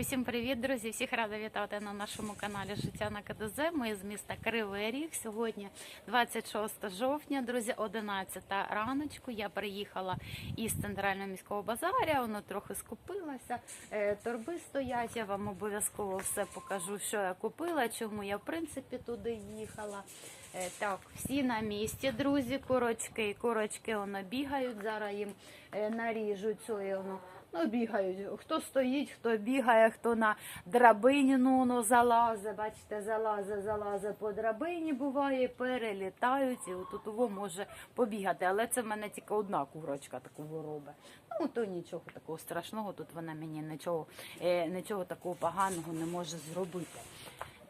Усім привіт, друзі! Всіх рада вітати на нашому каналі Життя на КДЗ. Ми з міста Кривий Ріг. Сьогодні 26 жовтня, друзі, 11 раночку. Я приїхала із центрального міського базаря. Воно трохи скупилося. Е, Торби стоять. Я вам обов'язково все покажу, що я купила, чому я в принципі туди їхала. Е, Так, всі на місці, друзі, курочки. Курочки воно бігають. Зараз їм е, наріжуть цю воно. Ну, бігають. Хто стоїть, хто бігає, хто на драбині ну, ну, залазить. Бачите, залазить, залазить по драбині буває, перелітають і отут того може побігати. Але це в мене тільки одна курочка таку робить. Ну, то нічого такого страшного, тут вона мені нічого, е, нічого такого поганого не може зробити.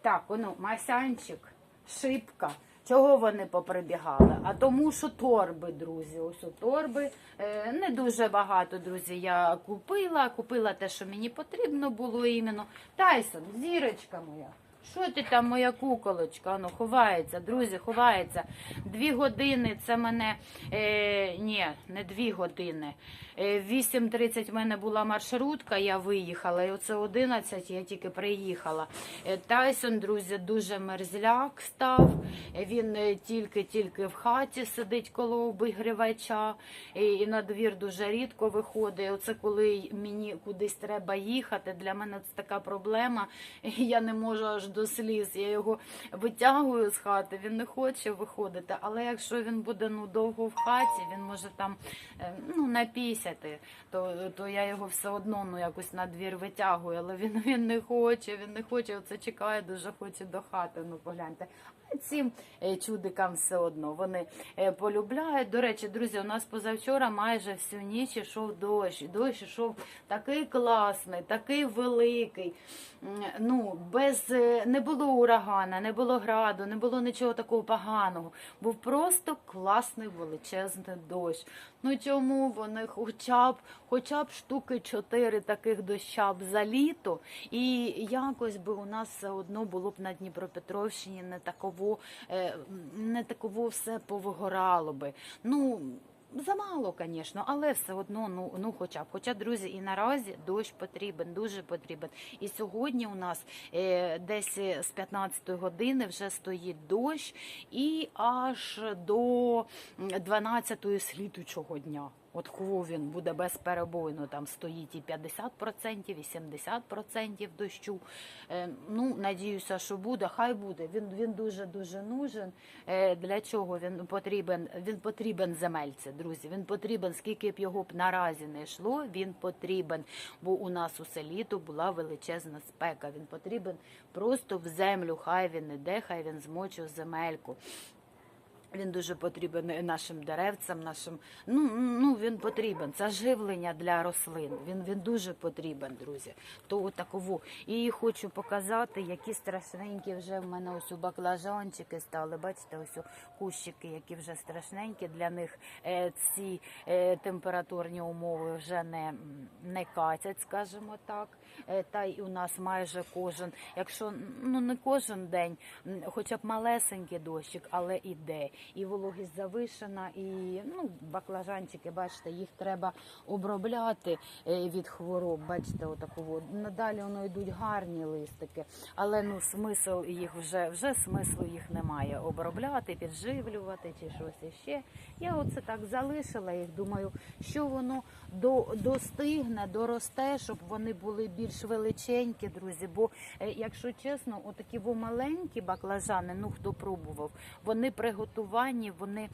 Так, воно, масянчик, шибка. Чого вони поприбігали? А тому, що торби, друзі. Ось у торби е, не дуже багато, друзі. Я купила. Купила те, що мені потрібно було іменно. Тайсон, зірочка моя. Що ти там, моя куколочка? Ну, ховається, друзі, ховається. Дві години це мене. Е, ні, не дві години. Е, в 8.30 в мене була маршрутка, я виїхала. І оце 11 я тільки приїхала. Е, Тайсон, друзі, дуже мерзляк став. Е, Він е, тільки-тільки в хаті сидить коло обігрівача. І, і на двір дуже рідко виходить. Оце коли мені кудись треба їхати. Для мене це така проблема. Я не можу аж до сліз. Я його витягую з хати, він не хоче виходити. Але якщо він буде ну довго в хаті, він може там е, ну напісяти, то, то я його все одно ну якось на двір витягую. Але він, він не хоче, він не хоче. Оце чекає, дуже хоче до хати. Ну погляньте. Цим е, чудикам все одно вони е, полюбляють. До речі, друзі, у нас позавчора майже всю ніч йшов дощ. Дощ йшов такий класний, такий великий. Ну, без е, не було урагана, не було граду, не було нічого такого поганого. Був просто класний величезний дощ. Ну чому вони хоча б, хоча б штуки чотири таких доща б за літо, і якось би у нас все одно було б на Дніпропетровщині не таково, е, не таково все повигорало би. Ну. Замало, звісно, але все одно, ну ну хоча б. Хоча, друзі, і наразі дощ потрібен, дуже потрібен. І сьогодні у нас е, десь з 15 години вже стоїть дощ, і аж до 12 слідучого дня. От кого він буде безперебойно, там стоїть і 50%, і 70% дощу. Е, ну, надіюся, що буде. Хай буде. Він дуже дуже нужен. Е, для чого він потрібен? Він потрібен земельці, друзі. Він потрібен, скільки б його б наразі не йшло. Він потрібен, бо у нас усе літо була величезна спека. Він потрібен просто в землю. Хай він іде, хай він змочив земельку. Він дуже потрібен нашим деревцям, нашим ну ну він потрібен. Це живлення для рослин. Він він дуже потрібен, друзі. То таково. І хочу показати, які страшненькі вже в мене ось у баклажанчики стали. Бачите, ось у кущики, які вже страшненькі. Для них е, ці е, температурні умови вже не, не катять, скажімо так. Е, та й у нас майже кожен, якщо ну не кожен день, хоча б малесенький дощик, але іде. І вологість завишена, і ну, баклажанчики, бачите, їх треба обробляти е, від хвороб. Бачите, отакого. Надалі воно йдуть гарні листики, але ну смисл їх вже вже смислу їх немає. Обробляти, підживлювати чи щось іще. Я оце так залишила їх. Думаю, що воно до, достигне, доросте, щоб вони були більш величенькі, друзі. Бо, е, якщо чесно, отакі маленькі баклажани, ну хто пробував, вони при готуванні, вони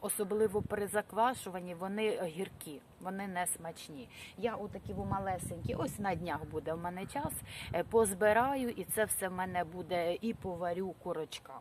особливо при заквашуванні, вони гіркі, вони не смачні. Я отакі малесенькі, ось на днях буде в мене час, е, позбираю, і це все в мене буде і поварю курочкам.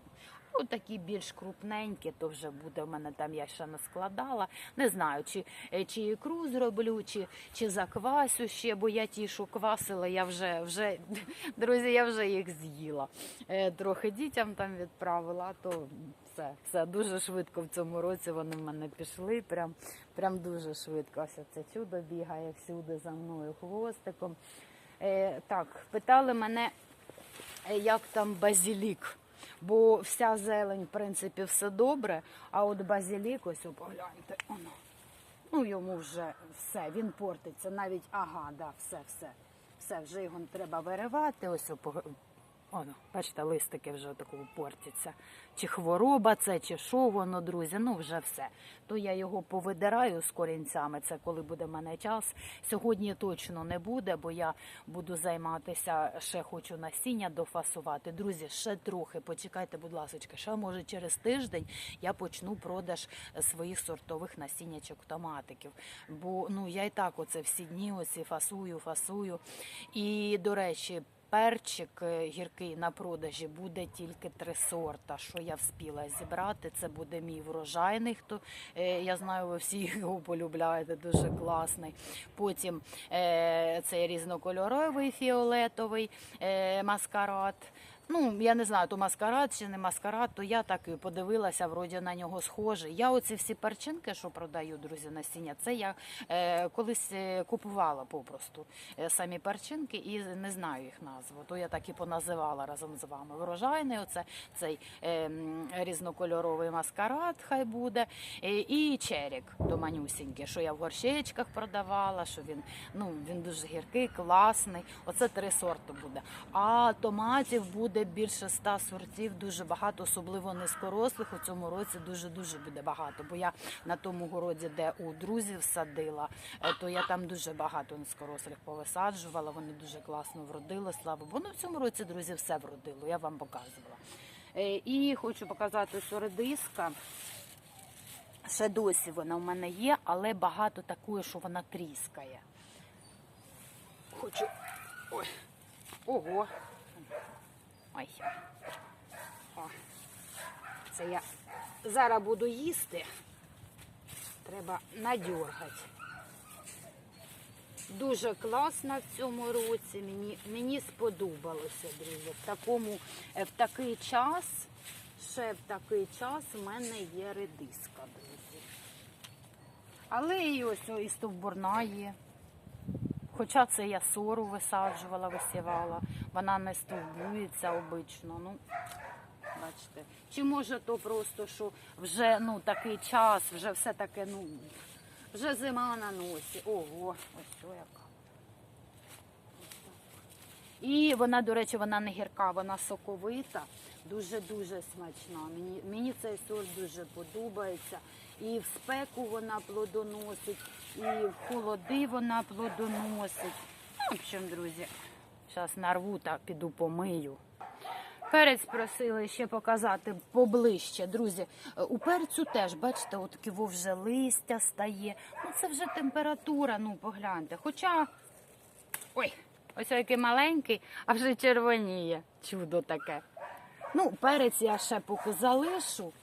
Отакі більш крупненькі, то вже буде в мене там, я ще не складала. Не знаю, чи, е, чи ікру зроблю, чи, чи заквасю ще, бо я ті, що квасила, я вже, вже, друзі, я вже їх з'їла. Е, Трохи дітям там відправила, то все, все дуже швидко в цьому році вони в мене пішли. Прям, прям дуже швидко. Ось це чудо бігає всюди за мною хвостиком. Е, так, питали мене, як там базілік. Бо вся зелень, в принципі, все добре, а от базілік, ось погляньте, воно. Ну, йому вже все, він портиться. Навіть ага, да, все, все. все, вже його треба виривати. Ось Оно, бачите, листики вже такого портяться. Чи хвороба це, чи що воно, друзі, ну вже все. То я його повидираю з корінцями, це коли буде в мене час. Сьогодні точно не буде, бо я буду займатися, ще хочу насіння дофасувати. Друзі, ще трохи, почекайте, будь ласка, ще може через тиждень я почну продаж своїх сортових насіннячок томатиків. Бо ну я і так оце всі дні оці фасую, фасую. І, до речі, Перчик е, гіркий на продажі буде тільки три сорта. Що я вспіла зібрати? Це буде мій врожайний. Хто е, я знаю, ви всі його полюбляєте, дуже класний. Потім е, цей різнокольоровий фіолетовий маскарад. Ну, я не знаю, то маскарад чи не маскарад, то я так і подивилася, вроді на нього схожий. Я оці всі перчинки, що продаю, друзі, насіння, це я е, колись е, купувала попросту е, самі перчинки і не знаю їх назву. То я так і поназивала разом з вами. Врожайний, оце цей е, різнокольоровий маскарад, хай буде, е, і черік до манюсіньки, що я в горщичках продавала, що він ну він дуже гіркий, класний. Оце три сорти буде. А томатів буде більше ста сортів, дуже багато, особливо низькорослих. У цьому році дуже дуже буде багато. Бо я на тому городі, де у друзів садила, е, то я там дуже багато низькорослих повисаджувала. Вони дуже класно вродили. Слава Богу. Ну в цьому році, друзі, все вродило. Я вам показувала. Е, І хочу показати редиска. Ще досі вона в мене є, але багато такої, що вона тріскає. Хочу. Ой. Ого. Ой. О. Це я зараз буду їсти. Треба надьоргати. Дуже класно в цьому році. Мені, мені сподобалося, друзі. В такому, е, в такий час, ще в такий час у мене є редиска, друзі. Але і ось і стовбурна є. Хоча це я сору висаджувала, висівала. Вона не стовбується обично. Ну, бачите. Чи може то просто, що вже ну, такий час, вже все таке, ну, вже зима на носі. Ого, ось що яка. І вона, до речі, вона не гірка, вона соковита, дуже-дуже смачна. Мені, мені цей сорт дуже подобається. І в спеку вона плодоносить, і в холоди вона плодоносить. Ну, в общем, друзі, зараз нарву та піду помию. Перець просили ще показати поближче. Друзі, е, у перцю теж, бачите, отаке вже листя стає. Ну, це вже температура, ну погляньте. Хоча, ой, ось який маленький, а вже червоніє. Чудо таке. Ну, перець я ще поки залишу.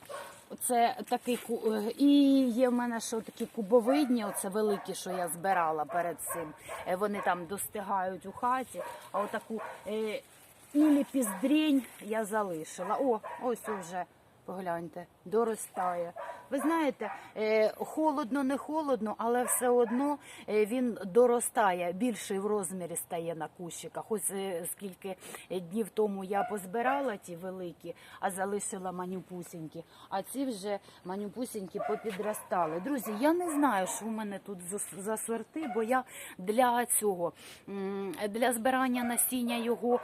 Це такий е, і є в мене що такі кубовидні, оце великі, що я збирала перед цим. Е, Вони там достигають у хаті. А отаку е, ілі піздрінь я залишила. О, ось вже погляньте, доростає. Ви знаєте, е, холодно, не холодно, але все одно е, він доростає, більший в розмірі стає на кущиках. Ось е, скільки днів тому я позбирала ті великі, а залишила манюпусінькі. А ці вже манюпусінькі попідростали. Друзі, я не знаю, що в мене тут за- сорти, бо я для цього для збирання насіння його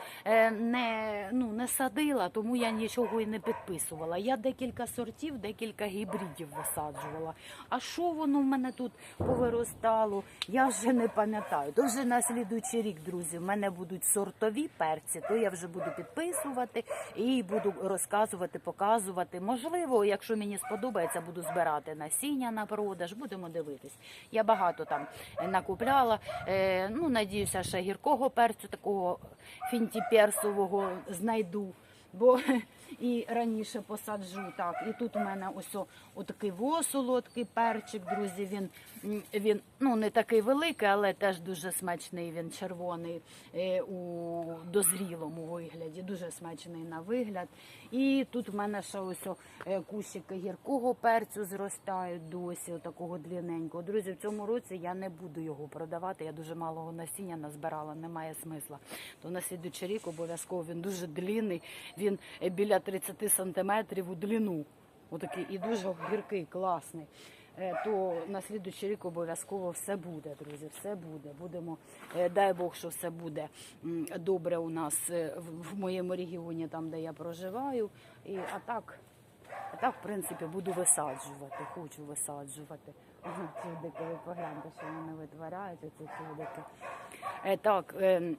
не, ну, не садила, тому я нічого і не підписувала. Я декілька сортів, декілька гібридів висаджувала. А що воно в мене тут повиростало, я вже не пам'ятаю. То вже на слідуючий рік, друзі, в мене будуть сортові перці, то я вже буду підписувати і буду розказувати, показувати. Можливо, якщо мені сподобається, буду збирати насіння на продаж, будемо дивитись. Я багато там накупляла. Е, ну, надіюся, ще гіркого перцю, такого фінтіперсового знайду. Бо і раніше посаджу так. І тут у мене ось отакий во солодкий перчик, друзі. Він, він ну не такий великий, але теж дуже смачний. Він червоний е, у дозрілому вигляді, дуже смачний на вигляд. І тут в мене ще ось е, кущики гіркого перцю зростають досі, отакого длинненького. Друзі, в цьому році я не буду його продавати. Я дуже малого насіння назбирала, немає смисла. То на слідучий рік обов'язково він дуже длинний, він е, біля 30 сантиметрів у длину. Отакий і дуже гіркий, класний. е, то на слідуючий рік обов'язково все буде, друзі. Все буде. Будемо, е, дай Бог, що все буде добре у нас е, в- моєму регіоні, там де я проживаю. І а так. А так, в принципі, буду висаджувати, хочу висаджувати. Чудики, ви погляньте, що вони витворяють, оці чудики. Так, е,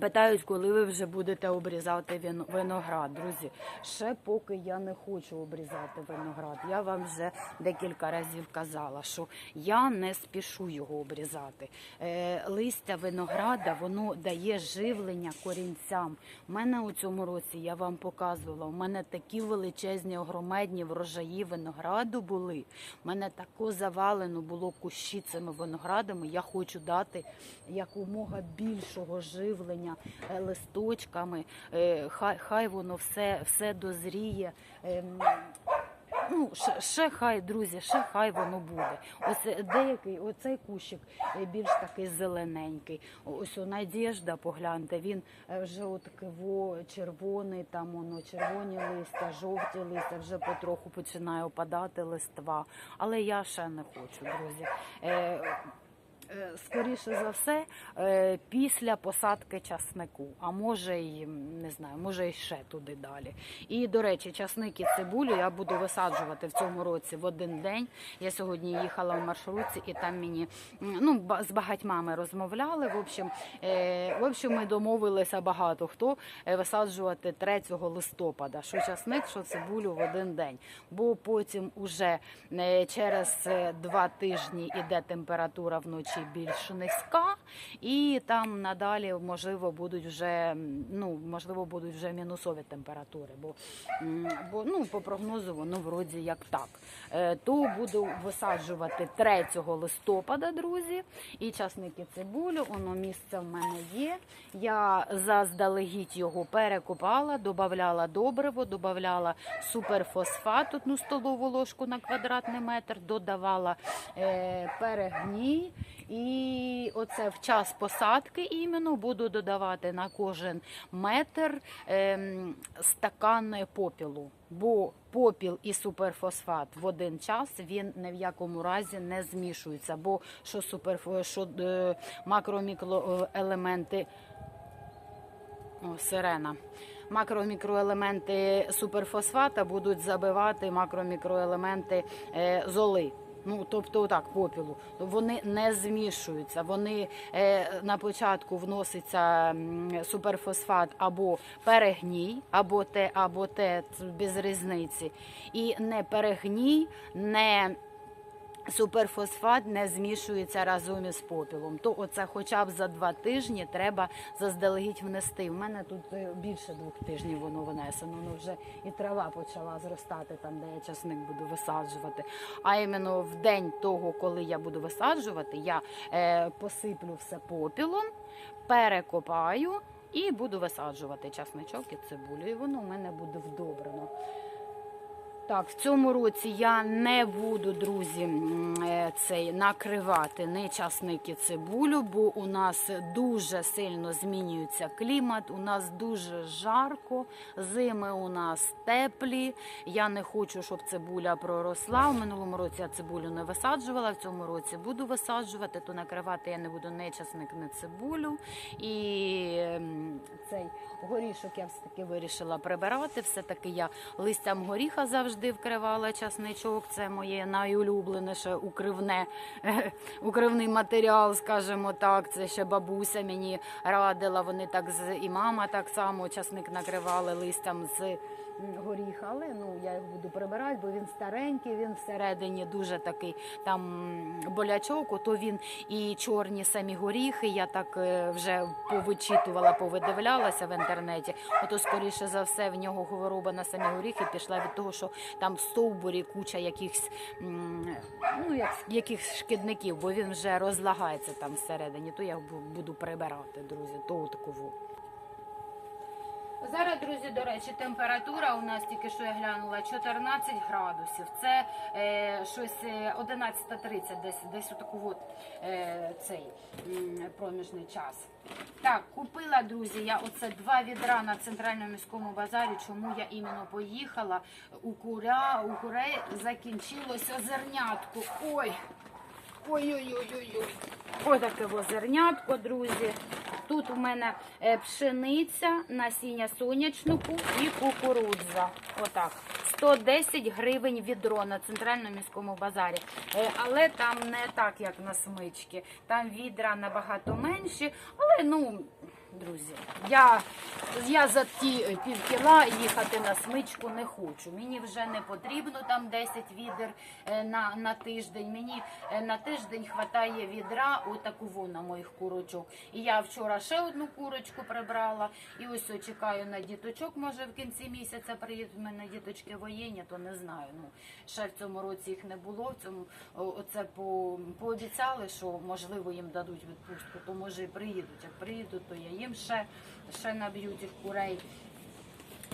питають, коли ви вже будете обрізати виноград. Друзі, ще поки я не хочу обрізати виноград. Я вам вже декілька разів казала, що я не спішу його обрізати. Е, листя винограда воно дає живлення корінцям. У мене у цьому році я вам показувала. У мене такі величезні огромедні врожаї винограду були. У мене тако завалено було кущі цими виноградами. Я хочу дати якомога більшого живлення е, листочками. Е, Хай, хай воно все, все дозріє. Ем, Ну, ще, хай, друзі, ще хай воно буде. Ось е, деякий, оцей кущик більш такий зелененький. Ось у Надєжда, погляньте, він вже отакий во червоний, там воно червоні листя, жовті листя, вже потроху починає опадати листва. Але я ще не хочу, друзі. Е, Скоріше за все, е, після посадки часнику, а може й не знаю, може й ще туди далі. І до речі, часник і цибулю я буду висаджувати в цьому році в один день. Я сьогодні їхала в маршрутці, і там мені ну з багатьма ми розмовляли. В общем, е, в общем, ми домовилися багато хто висаджувати 3 листопада. Що часник, що цибулю в один день. Бо потім уже через два тижні іде температура вночі більш низька, і там надалі можливо будуть вже ну можливо будуть вже мінусові температури. Бо, бо ну по прогнозу воно вроді як так. Е, То буду висаджувати 3 листопада, друзі, і часники цибулю. Воно місце в мене є. Я заздалегідь його перекопала, додавала добриво, додавала суперфосфат, одну столову ложку на квадратний метр, додавала е, перегній. І оце в час посадки іменно буду додавати на кожен метр ем, стакан попілу. Бо попіл і суперфосфат в один час він ні в якому разі не змішується. Бо що суперфо, що е, макро-мікроелементи о, сирена. Макро-мікроелементи суперфосфата будуть забивати макро-мікроелементи е, золи. Ну, тобто так, попілу. Вони не змішуються. Вони е, на початку вноситься суперфосфат або перегній, або те, або те, без різниці. І не перегній, не суперфосфат не змішується разом із попілом. То оце хоча б за два тижні треба заздалегідь внести. У мене тут е, більше двох тижнів воно внесено. Ну вже і трава почала зростати там, де я часник буду висаджувати. А іменно в день того, коли я буду висаджувати, я е, посиплю все попілом, перекопаю. І буду висаджувати часничок і цибулю, і воно у мене буде вдобрено. Так, в цьому році я не буду, друзі, е, цей накривати не часник цибулю, бо у нас дуже сильно змінюється клімат. У нас дуже жарко, зими у нас теплі. Я не хочу, щоб цибуля проросла. У минулому році я цибулю не висаджувала. В цьому році буду висаджувати, то накривати я не буду не часник, не цибулю. І ем, цей горішок я все таки вирішила прибирати. Все таки я листям горіха завжди вкривала часничок. Це моє найулюбленіше укривне укривний матеріал, скажімо так. Це ще бабуся мені радила. Вони так з і мама так само часник накривали листям з м, горіха. Але ну я його буду прибирати, бо він старенький, він всередині дуже такий там болячок. Ото він і чорні самі горіхи. Я так е, вже повичитувала, повидивлялася в інтернеті. Ото скоріше за все в нього хвороба на самі горіхи пішла від того, що там в стовбурі куча якихось ну як якихось шкідників, бо він вже розлагається там всередині. То я бу- буду прибирати, друзі. То таково. Зараз, друзі, до речі, температура у нас тільки що я глянула 14 градусів. Це е, щось е, 11.30, десь десь отаку от е, цей проміжний час. Так, купила, друзі, я оце два відра на центральному міському базарі. Чому я іменно поїхала? У куря, у курей закінчилося зернятко. Ой, Ой-ой-ой-ой. Ось таке зернятко, друзі. Тут у мене е, пшениця, насіння сонячнику і кукурудза. Отак. 110 гривень відро на центральному міському базарі. Е, Але там не так, як на смички. Там відра набагато менші. Але ну, друзі, я, я за ті е, півкіла їхати на смичку не хочу. Мені вже не потрібно там 10 відер е, на, на тиждень. Мені е, на тиждень хватає відра отаку на моїх курочок. І я вчора ще одну курочку прибрала. І ось чекаю на діточок. Може в кінці місяця приїдуть в мене діточки воєнні, то не знаю. Ну ще в цьому році їх не було. В цьому оце по пообіцяли, що можливо їм дадуть відпустку, то може і приїдуть. Як приїдуть, то я їм ще, ще наб'ю тих курей.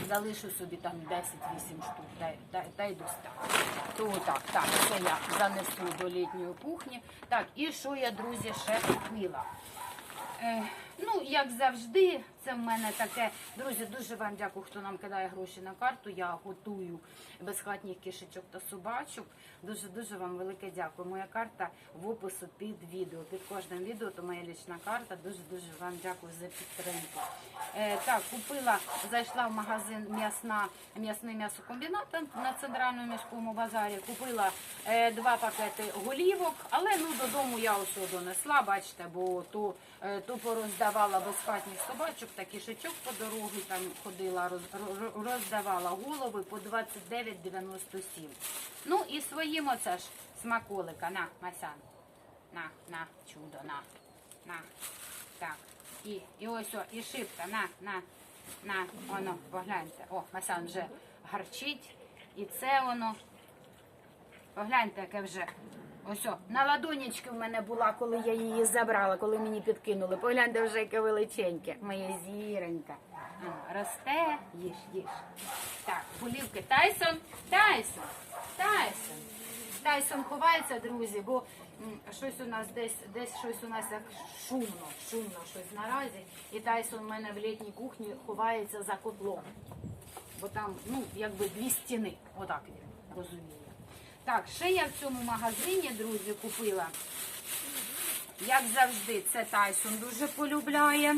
Залишу собі там 10-8 штук, дай, дай, дай й достатньо. То так, так, це я занесу до літньої кухні. Так, і що я, друзі, ще купила? Ну, як завжди, це в мене таке. Друзі, дуже вам дякую, хто нам кидає гроші на карту. Я готую безхатніх кишечок та собачок. Дуже дуже вам велике дякую. Моя карта в опису під відео. Під кожним відео, то моя лічна карта. Дуже дуже вам дякую за підтримку. Е, так, купила, зайшла в магазин м'ясна, м'ясний м'ясокомбінат на центральному міському базарі. Купила е, два пакети голівок, але ну додому я ось донесла, бачите, бо то, е, то пороздавала безхатніх собачок, та кішечок по дорозі там ходила, роз, роз- роздавала голови по 29,97. Ну і своїм оце ж смаколика. На, Масян. На, на, чудо, на, на. Так. І, і ось, о, і шибка, на, на, на, воно, погляньте. О, Масан вже гарчить. І це воно. Погляньте, яке вже. Ось, о, на ладонечки в мене була, коли я її забрала, коли мені підкинули. Погляньте вже, яке величеньке. Моє зіронька. Росте, їж, їж. Так, полівки. Тайсон, Тайсон, Тайсон. Тайсон ховається, друзі, бо щось у нас десь, десь щось у нас як шумно, шумно щось наразі. І Тайсон в мене в літній кухні ховається за котлом. Бо там, ну, якби дві стіни. Отак він розуміє. Так, ще я в цьому магазині, друзі, купила. Як завжди, це Тайсон дуже полюбляє.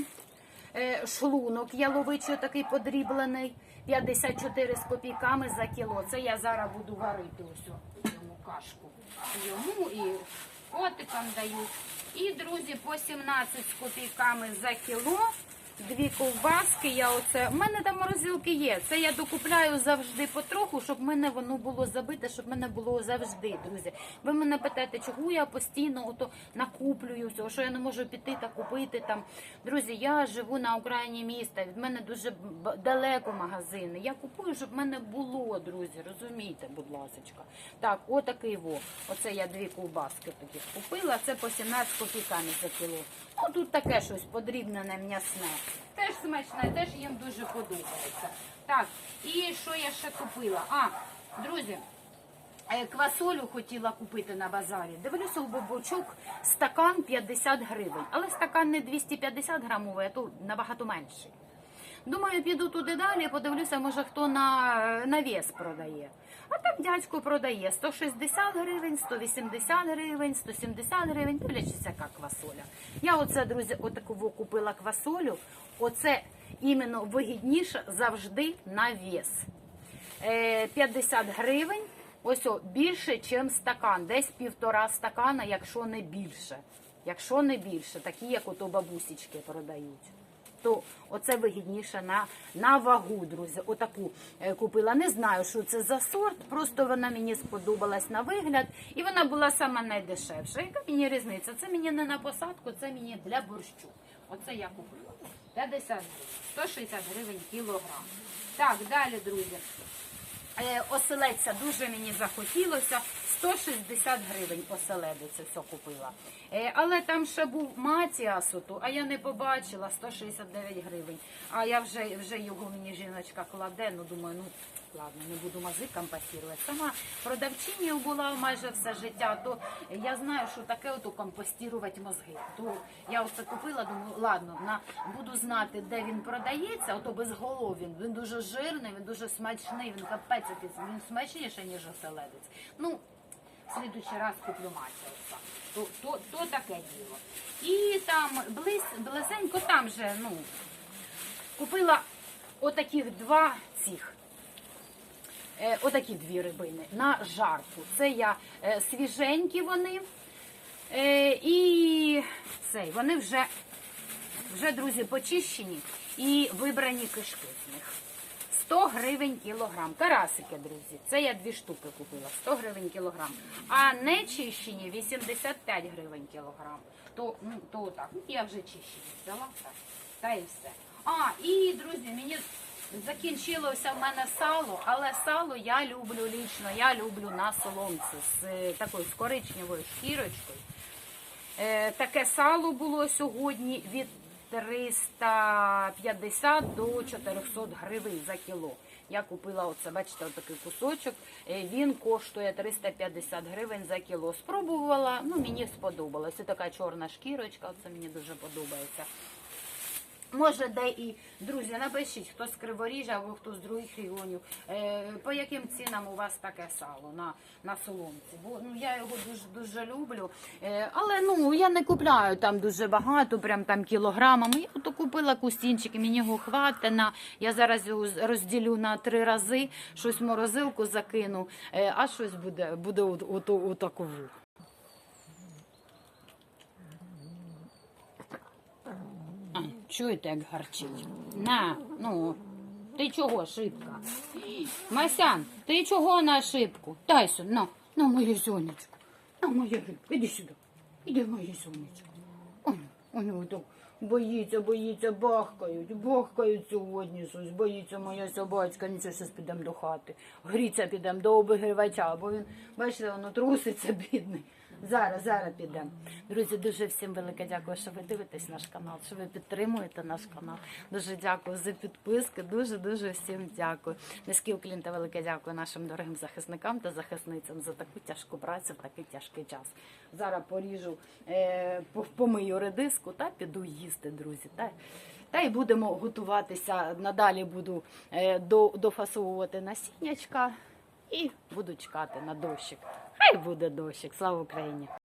Е, Шлунок яловичий такий подріблений. 54 з копійками за кіло. Це я зараз буду варити ось йому кашку. Йому і котикам даю. І, друзі, по 17 з копійками за кіло. Дві ковбаски, я оце. У мене там морозилки є. Це я докупляю завжди потроху, щоб мене воно було забите, щоб в мене було завжди, друзі. Ви мене питаєте, чого я постійно ото накуплюю всього, що я не можу піти та купити там. Друзі, я живу на окраїні міста. Від мене дуже далеко магазини. Я купую, щоб в мене було, друзі. Розумійте, будь ласка. Так, отакий во. Оце я дві ковбаски таких купила. Це по 17 копійками за кіло. Ну тут таке щось подрібнене м'ясне. Теж смачне, теж їм дуже подобається. Так, і що я ще купила? А, друзі, е, квасолю хотіла купити на базарі. Дивлюся у бобочок стакан 50 гривень. Але стакан не 250 грамовий, а то набагато менший. Думаю, піду туди далі, подивлюся, може хто на, на вес продає. А там дядько продає 160 гривень, 180 гривень, 170 гривень, дивлячись, яка квасоля. Я оце, друзі, отаку купила квасолю. Оце іменно вигідніше завжди на вес. Е, 50 гривень, ось о, більше, ніж стакан. Десь півтора стакана, якщо не більше. Якщо не більше, такі, як ото бабусічки продають то оце вигідніше на, на вагу, друзі. Отаку е, купила. Не знаю, що це за сорт, просто вона мені сподобалась на вигляд, і вона була сама найдешевша. Яка мені різниця? Це мені не на посадку, це мені для борщу. Оце я купила. 50 гривень, 160 гривень кілограм. Так, далі, друзі. Е, Оселедця дуже мені захотілося. 160 гривень оселедець все купила. Е, але там ще був Матіас, ото, а я не побачила 169 гривень. А я вже, вже його мені жіночка кладе, ну думаю, ну ладно, не буду мазиком пасірувати. Сама продавчиня була майже все життя, то я знаю, що таке ото компостувати мозги. То я оце купила, думаю, ладно, на, буду знати, де він продається, ото без голов він. Дуже жирний, він дуже смачний, він капець, він смачніше, ніж оселедець. Ну, в слідуючий раз куплю матір. То, то, то таке діло. І там близь, близенько там же, ну, купила отаких два цих. Е, отакі дві рибини на жарку. Це я е, свіженькі вони. Е, і цей, вони вже, вже, друзі, почищені і вибрані кишки з них. 100 гривень кілограм. Карасики, друзі. Це я дві штуки купила. 100 гривень кілограм. А не чищені 85 гривень кілограм. То, ну, то так. Ну, я вже чищені взяла. Так. Та і все. А, і, друзі, мені закінчилося в мене сало, але сало я люблю лічно. Я люблю на соломці з е, такою з коричневою шкірочкою. Е, таке сало було сьогодні від 350 до 400 гривень за кіло. Я купила оце, бачите, отакий кусочок. Е, Він коштує 350 гривень за кіло. Спробувала, ну мені сподобалось. Це така чорна шкірочка, це мені дуже подобається. Може, де і друзі, напишіть, хто з Криворіжжя або хто з других регіонів, е, по яким цінам у вас таке сало на, на соломці. Бо ну я його дуже дуже люблю. Е, але ну я не купляю там дуже багато, прям там кілограмами. Я то купила кустінчики, мені його хватить на. Я зараз його розділю на три рази, щось в морозилку закину, е, а щось буде, буде от, от, от, такову. А, чуєте, як гарчить? На, ну, ти чого, шибка? Масян, ти чого на шибку? Сюди, на, на моє сонечко. На моє рибка, іди сюди. Іди моє сонечко. Ой, ой, так боїться, боїться, бахкають, бахкають сьогодні щось, боїться моя собачка, нічого, щось підемо до хати. Гріться підемо до обігрівача, бо він, бачите, воно труситься, бідний. Зараз, зараз підемо. Друзі, дуже всім велике дякую, що ви дивитесь наш канал, що ви підтримуєте наш канал. Дуже дякую за підписки. Дуже дуже всім дякую. Низький уклін та велике дякую нашим дорогим захисникам та захисницям за таку тяжку працю в такий тяжкий час. Зараз поріжу, е, помию редиску та піду їсти, друзі. Та, та й будемо готуватися. Надалі буду е, до, дофасовувати насіннячка і буду чекати на дощик. Хай буде дощик. Слава Україні!